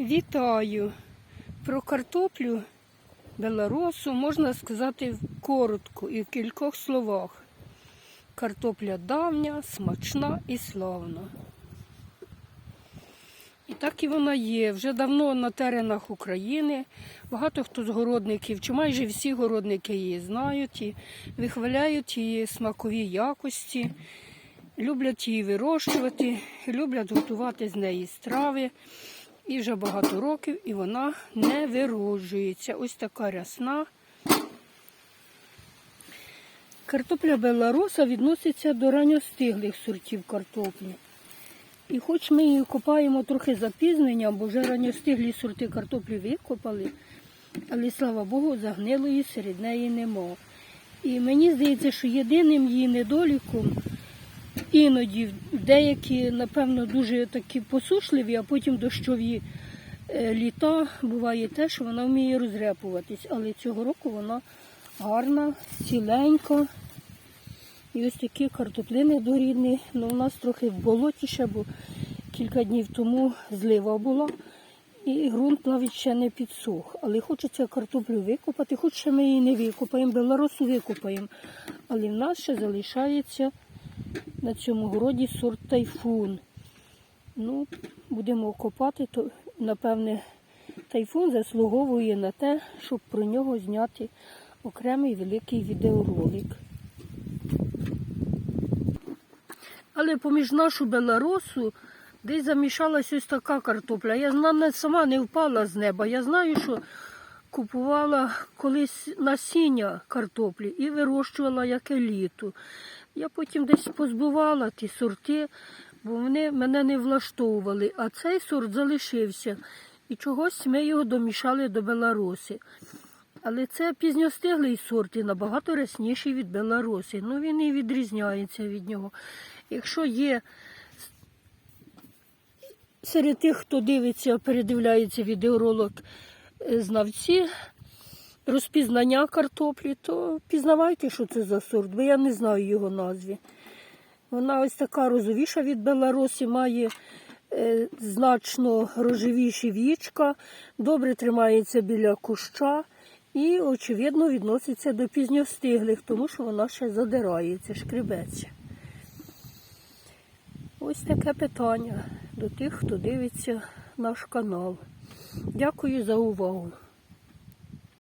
Вітаю! Про картоплю белоросу можна сказати коротко і в кількох словах. Картопля давня, смачна і славна. І так і вона є. Вже давно на теренах України. Багато хто з городників, чи майже всі городники її знають і вихваляють її смакові якості, люблять її вирощувати, люблять готувати з неї страви. І вже багато років, і вона не вироджується. Ось така рясна. Картопля белароса відноситься до ранньостиглих сортів картоплі. І хоч ми її копаємо трохи запізненням, бо вже ранньостиглі сорти картоплі викопали, але слава Богу, загнилої серед неї нема. І мені здається, що єдиним її недоліком іноді деякі, напевно, дуже такі посушливі, а потім дощові е, літа буває те, що вона вміє розрепуватись. Але цього року вона гарна, ціленька. І ось такі картоплини дорідні. Ну, у нас трохи болотіше, бо кілька днів тому злива була. І ґрунт навіть ще не підсох. Але хочеться картоплю викопати, хоч ще ми її не викопаємо, белоросу викопаємо. Але в нас ще залишається на цьому городі сорт тайфун. Ну, будемо копати, то напевне тайфун заслуговує на те, щоб про нього зняти окремий великий відеоролик. Але поміж нашу белоросу десь замішалась ось така картопля. Я зна- сама не впала з неба. Я знаю, що купувала колись насіння картоплі і вирощувала як еліту. Я потім десь позбувала ті сорти, бо вони мене не влаштовували. А цей сорт залишився. І чогось ми його домішали до белароси. Але це пізньостиглий сорт і набагато рясніший від белароси. Ну він і відрізняється від нього. Якщо є серед тих, хто дивиться, передивляється відеоролик е, знавці розпізнання картоплі, то пізнавайте, що це за сорт, бо я не знаю його назви. Вона ось така розовіша від белароси, має е, значно рожевіші вічка, добре тримається біля куща і, очевидно, відноситься до пізньостиглих, тому що вона ще задирається, шкребеться. Ось таке питання до тих, хто дивиться наш канал. Дякую за увагу.